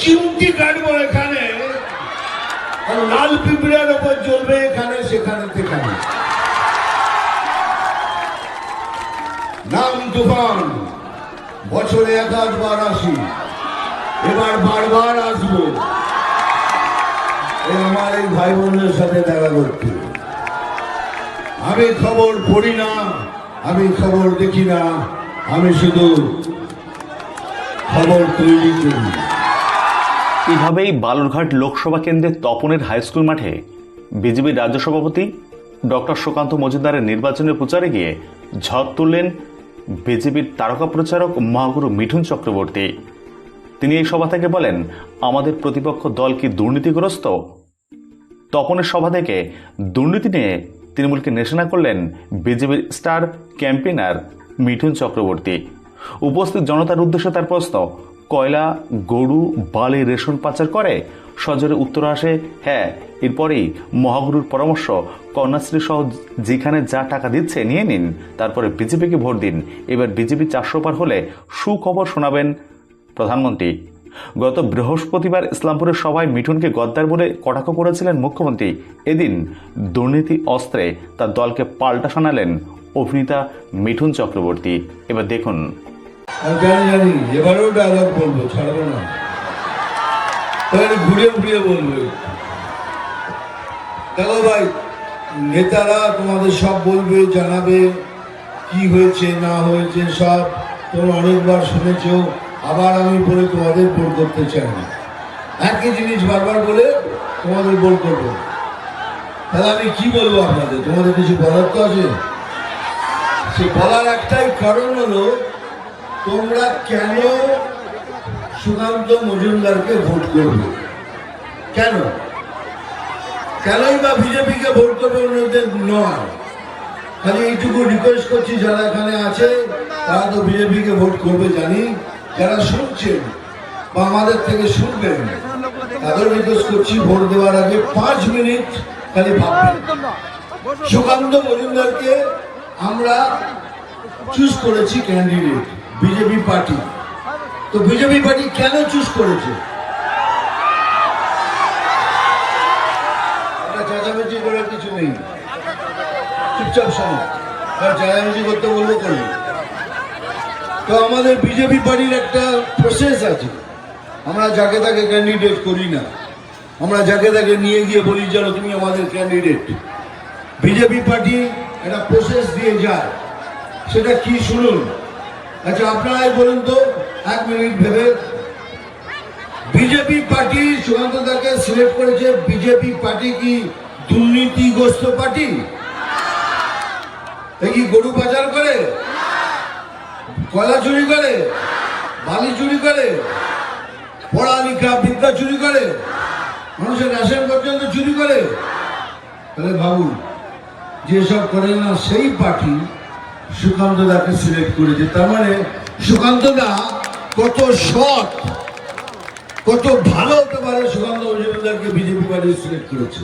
চিমটি কাটবো এখানে। লাল পিঁপড়ের ওপর জ্বলবে এখানে, সেখানে সেখানে। নাম তুফান, বছরে এক আধবার আসি। এবার বারবার আসব। আমার এই ভাই বোনদের সাথে দেখা করতে। আমি খবর পড়ি না, আমি খবর দেখি না, আমি শুধু খবর তৈরি করি। এভাবেই বালুরঘাট লোকসভা কেন্দ্রের তপনের হাই স্কুল মাঠে বিজেপির রাজ্য সভাপতি ডক্টর সুকান্ত মজুমদারের নির্বাচনের প্রচারে গিয়ে ঝড় তুললেন বিজেপির তারকা প্রচারক মহাগুরু মিঠুন চক্রবর্তী। তিনি এই সভা থেকে বলেন, আমাদের প্রতিপক্ষ দল কি দুর্নীতিগ্রস্ত? তপনের সভা থেকে দুর্নীতি নিয়ে তৃণমূলকে নিশানা করলেন বিজেপির স্টার ক্যাম্পেইনার মিঠুন চক্রবর্তী। উপস্থিত জনতার উদ্দেশ্যে তার প্রশ্ন কয়লা, গরু, বালি, রেশন পাচার করে। সজরে উত্তর আসে হ্যাঁ এরপরেই মহাগুরুর পরামর্শ। কন্যাশ্রী সহ যেখানে যা টাকা দিচ্ছে নিয়ে নিন, তারপরে বিজেপিকে ভোট দিন। এবার বিজেপি চারশো পার হলে সুখবর শোনাবেন প্রধানমন্ত্রী। গত বৃহস্পতিবার ইসলামপুরের সভায় মিঠুনকে গদ্দার বলে কটাক্ষ করেছিলেন মুখ্যমন্ত্রী। এদিন দুর্নীতি অস্ত্রে তার দলকে পাল্টা শোনালেন অভিনেতা মিঠুন চক্রবর্তী। এবার দেখুন আমি জানি জানি এবারেও ডায়লগ বলব, ছাড়বো না। তাহলে ঘুরে ঘুরিয়ে বলব দেখো ভাই? নেতারা তোমাদের সব বলবে, জানাবে, কি হয়েছে, না হয়েছে, সব তোমরা অনেকবার শুনেছো। আবার আমি বলে তোমাদের বোল করতে চাই না। একই জিনিস বারবার বলে তোমাদের বোল করব। তাহলে আমি কি বলব আপনাদের? তোমাদের কিছু বলার তো আছে? সে বলার একটাই কারণ হলো তোমরা কেন সুকান্ত মজুমদারকে ভোট করবে? কেন? কেনই বা বিজেপিকে ভোট করবে অন্যদের নয়। খালি এইটুকু রিকোয়েস্ট করছি, যারা এখানে আছে, তারা তো বিজেপিকে ভোট করবে জানি। যারা শুনছেন বা আমাদের থেকে শুনবেন তাদের রিকোয়েস্ট করছি ভোট দেওয়ার আগে পাঁচ মিনিট খালি ভাববেন। সুকান্ত মজুমদারকে আমরা চুজ করেছি ক্যান্ডিডেট বিজেপি পার্টি। তো বিজেপি পার্টি কেন চুজ করেছে? চেঁচামেচি করার কিছু নেই। চুপচাপ শোনো। চেঁচামেচি করতে বলব করব তো আমাদের বিজেপি পার্টির একটা প্রসেস আছে। আমরা যাকে তাকে ক্যান্ডিডেট করি না। আমরা যাকে তাকে নিয়ে গিয়ে বলি চলো তুমি আমাদের ক্যান্ডিডেট বিজেপি পার্টি একটা প্রসেস দিয়ে যায়। সেটা কি শুনুন। আচ্ছা আপনারাই বলুন তো, এক মিনিট ভেবে। বিজেপি পার্টি, সুকান্ত দাকে সিলেক্ট করেছে। বিজেপি পার্টি কি দুর্নীতিগ্রস্ত পার্টি? কি গরু পাচার করে? কয়লা চুরি করে? বালি চুরি করে? পড়ালেখা বিদ্যা চুরি করে? মানুষের রেশন পর্যন্ত চুরি করে? তাহলে ভাবুন, যেসব করে না, সেই পার্টি সুকান্ত দাকে সিলেক্ট করেছে। তার মানে সুকান্ত দা কত সৎ কত ভালো হতে পারে সুকান্ত মজুমদারকে বিজেপি পার্টি সিলেক্ট করেছে।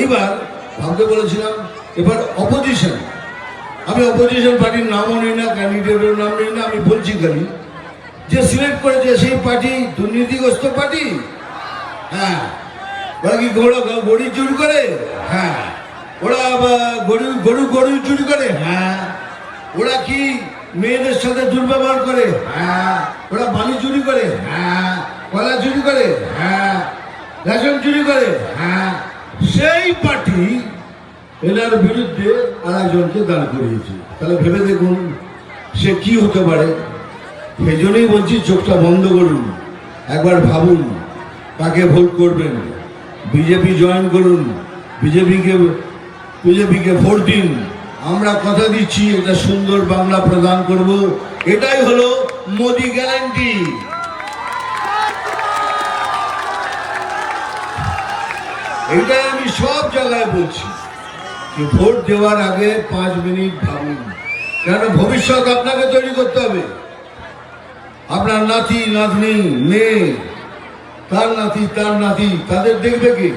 এইবার ভাবতে বলেছিলাম, এবার অপোজিশন আমি অপোজিশন পার্টির নামও নিই না ক্যান্ডিডেটের নাম নিই না, আমি বলছি খালি যে সিলেক্ট করেছে সেই পার্টি দুর্নীতিগ্রস্ত পার্টি হ্যাঁ। ওরা কি গরু গড়ি চুরি করে? হ্যাঁ। ওরা গরু গরু গরু চুরি করে? হ্যাঁ। ওরা কি মেয়েদের সাথে দুর্ব্যবহার করে? হ্যাঁ। ওরা বালি চুরি করে? হ্যাঁ। কলা চুরি করে? হ্যাঁ। রেশন চুরি করে? হ্যাঁ। সেই পার্টি এনার বিরুদ্ধে আর একজনকে দাঁড় করিয়েছে। তাহলে ভেবে দেখুন সে কি হতে পারে। সেই জন্যই বলছি চোখটা বন্ধ করুন। একবার ভাবুন কাকে ভোট করবেন? বিজেপি জয়েন করুন বিজেপিকে বিজেপিকে ভোট দিন। আমরা কথা দিচ্ছি একটা সুন্দর বাংলা প্রদান করব। এটাই হলো মোদি গ্যারান্টি। এটাই আমি সব জায়গায় বলছি যে ভোট দেওয়ার আগে পাঁচ মিনিট ভাবুন। কেন ভবিষ্যৎ আপনাকে তৈরি করতে হবে? আপনার নাতি, নাতনি, মেয়ে, তার নাতি তার নাতি, তাদের দেখবে কি?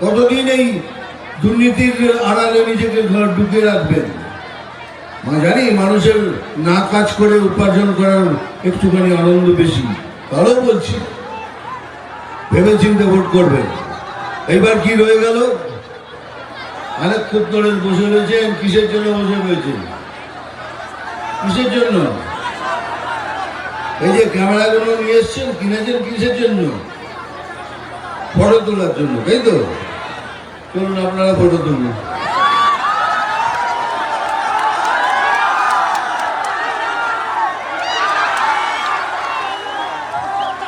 কতদিন এই দুর্নীতির আড়ালে নিজেকে ঘর ঢুকে রাখবেন। আমি জানি মানুষের না কাজ করে উপার্জন করার একটুখানি আনন্দ বেশি। তারও বলছি ভেবে চিন্তে ভোট করবেন। এইবার কি রয়ে গেল? অনেকক্ষণ ধরে বসে রয়েছেন, কিসের জন্য বসে রয়েছেন? কিসের জন্য? এই যে ক্যামেরাগুলো নিয়ে এসছেন, কিনেছেন কিসের জন্য? ফটো তোলার জন্য, তাই তো? চলুন আপনারা ফটো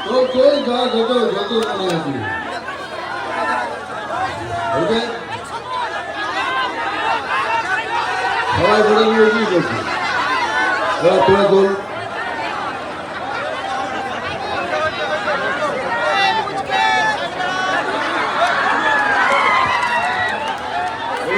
তো তোর যা, যত যত মনে আছে। সবাই করে নিয়ে কি করছি? তোরা তোল এবার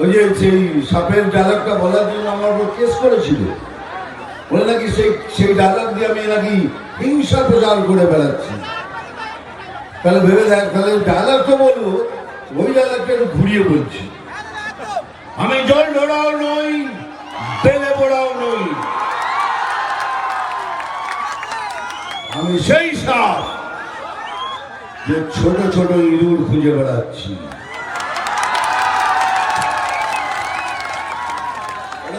ওই যে সেই সাপের বলার জন্য আমার উপর কেস করেছিল। বলে নাকি সেই সেই দিয়ে আমি নাকি হিংসা প্রচার করে বেড়াচ্ছি। তাহলে ভেবে দেখ, তাহলে তো বলব, ওই ঘুরিয়ে বলছি। আমি জল ঢোড়াও নই, বেলে পড়াও নই। আমি সেই সাপ যে ছোট ছোট ইঁদুর খুঁজে বেড়াচ্ছি।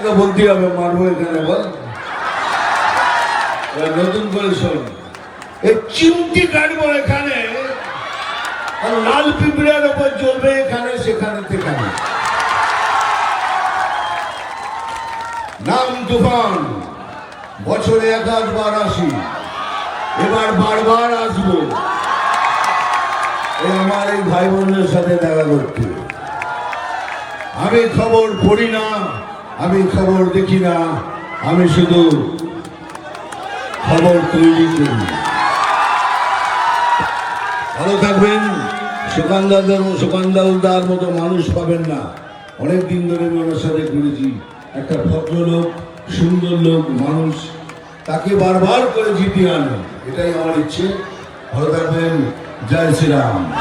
এটাকে বলতে হবে, মারবো এখানে, বল। নতুন করে শোন। এই চিমটি কাটবো এখানে। লাল পিঁপড়ের চলবে এখানে, সেখানে সেখানে। নাম তুফান। বছরে আসি। এবার বারবার আসব। আমার এই ভাই বোনদের সাথে দেখা করতে। আমি খবর পড়ি না। আমি খবর দেখি না, আমি শুধু খবর তৈরি করি। ভালো থাকবেন সুকান্দাদের সুকান্দার মতো মানুষ পাবেন না। অনেক দিন ধরে আমি সাথে ঘুরেছি। একটা ভদ্রলোক, সুন্দর লোক, মানুষ, তাকে বারবার করে জিতিয়ে আনো। এটাই আমার ইচ্ছে। ভালো থাকবেন। জয় শ্রীরাম।